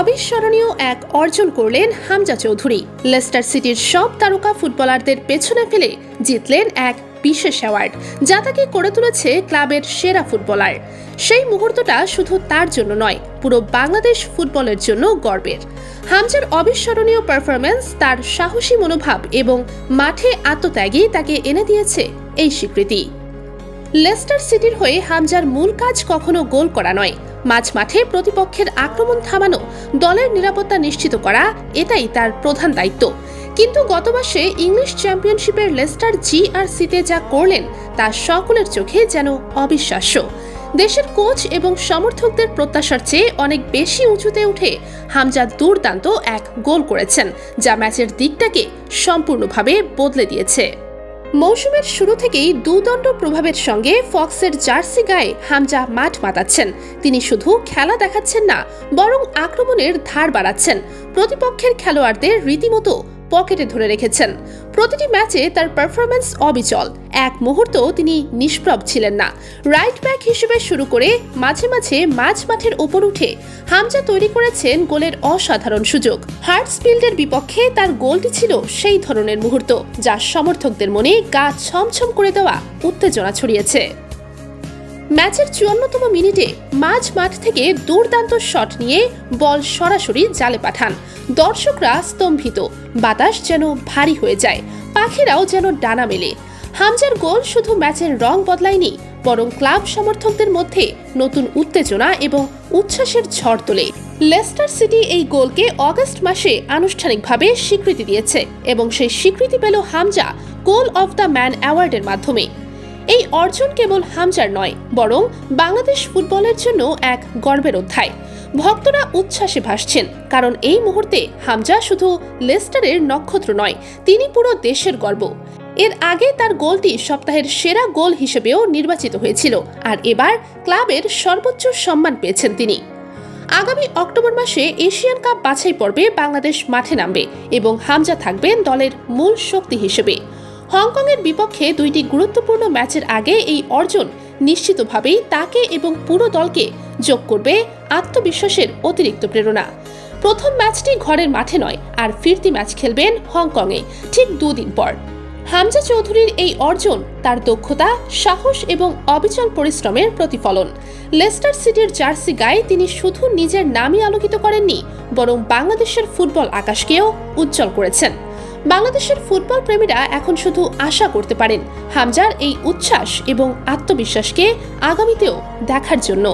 অবিস্মরণীয় এক অর্জন করলেন হামজা চৌধুরী। লেস্টার সিটির সব তারকা ফুটবলারদের পেছনে ফেলে জিতলেন এক বিশেষ অ্যাওয়ার্ড, যা তাকে করে তুলেছে ক্লাবের সেরা ফুটবলার। সেই মুহূর্তটা শুধু তার জন্য নয়, পুরো বাংলাদেশ ফুটবলের জন্য গর্বের। হামজার অবিস্মরণীয় পারফরম্যান্স তার সাহসী মনোভাব এবং মাঠে আত্মত্যাগই তাকে এনে দিয়েছে এই স্বীকৃতি। লেস্টার সিটির হয়ে হামজার মূল কাজ কখনো গোল করা নয় মাঝ মাঠে প্রতিপক্ষের আক্রমণ থামানো দলের নিরাপত্তা নিশ্চিত করা, এটাই তার প্রধান দায়িত্ব। কিন্তু গত মাসে ইংলিশ চ্যাম্পিয়নশিপের লেস্টার জি আর সিতে যা করলেন, তা সকলের চোখে যেন অবিশ্বাস্য। দেশের কোচ এবং সমর্থকদের প্রত্যাশার চেয়ে অনেক বেশি উঁচুতে উঠে হামজা দুর্দান্ত এক গোল করেছেন, যা ম্যাচের দিকটাকে সম্পূর্ণভাবে বদলে দিয়েছে। মৌসুমের শুরু থেকেই দুদণ্ড প্রভাবের সঙ্গে ফক্সের জার্সি গায়ে হামজা মাঠ মাতাচ্ছেন। তিনি শুধু খেলা দেখাচ্ছেন না, বরং আক্রমণের ধার বাড়াচ্ছেন। প্রতিপক্ষের খেলোয়াড়দের রীতিমতো পকেটে ধরে রেখেছেন। প্রতিটি ম্যাচে তার পারফরম্যান্স অবিচল। এক মুহূর্ত তিনি নিষ্প্রভ ছিলেন না। রাইট ব্যাক হিসেবে শুরু করে মাঝে মাঝে মাঝ মাঠের উপর উঠে হামজা তৈরি করেছেন গোলের অসাধারণ সুযোগ। হার্টসফিল্ডের বিপক্ষে তার গোলটি ছিল সেই ধরনের মুহূর্ত, যা সমর্থকদের মনে গা ছমছম করে দেওয়া উত্তেজনা ছড়িয়েছে। ম্যাচের চুয়ান্নতম মিনিটে মাঝ মাঠ থেকে দুর্দান্ত শট নিয়ে বল সরাসরি জালে পাঠান। দর্শকরা স্তম্ভিত। বাতাস যেন ভারী হয়ে যায়। পাখিরাও যেন ডানা মেলে। হামজার গোল শুধু ম্যাচের রং বদলায়নি, বরং ক্লাব সমর্থকদের মধ্যে নতুন উত্তেজনা এবং উচ্ছ্বাসের ঝড় তোলে। লেস্টার সিটি এই গোলকে অগস্ট মাসে আনুষ্ঠানিকভাবে স্বীকৃতি দিয়েছে এবং সেই স্বীকৃতি পেল Hamza, goal of the man অ্যাওয়ার্ডের মাধ্যমে। এই অর্জন কেবল হামজার নয়, বরং বাংলাদেশ ফুটবলের জন্য এক গর্বের অধ্যায়। ভক্তরা উচ্ছ্বাসে ভাসছেন, কারণ এই মুহূর্তে হামজা শুধু লেস্টারের নক্ষত্র নয়, তিনি পুরো দেশের গর্ব। এর আগে তার গোলটি সপ্তাহের সেরা গোল হিসেবেও নির্বাচিত হয়েছিল, আর এবার ক্লাবের সর্বোচ্চ সম্মান পেয়েছেন তিনি। আগামী অক্টোবর মাসে এশিয়ান কাপ বাছাই পর্বে বাংলাদেশ মাঠে নামবে এবং হামজা থাকবেন দলের মূল শক্তি হিসেবে। হংকংয়ের বিপক্ষে দুইটি গুরুত্বপূর্ণ ম্যাচের আগে এই অর্জন নিশ্চিতভাবেই তাকে এবং পুরো দলকে যোগ করবে আত্মবিশ্বাসের অতিরিক্ত প্রেরণা। প্রথম ম্যাচটি ঘরের মাঠে নয়, আর ফিরতি ম্যাচ খেলবেন হংকংয়ে ঠিক দুদিন পর। হামজা চৌধুরীর এই অর্জন তার দক্ষতা, সাহস এবং অবিচল পরিশ্রমের প্রতিফলন। লেস্টার সিটির জার্সি গায়ে তিনি শুধু নিজের নামই আলোকিত করেননি, বরং বাংলাদেশের ফুটবল আকাশকেও উজ্জ্বল করেছেন। বাংলাদেশের ফুটবল প্রেমীরা এখন শুধু আশা করতে পারেন, হামজার এই উচ্ছ্বাস এবং আত্মবিশ্বাসকে আগামীতেও দেখার জন্য।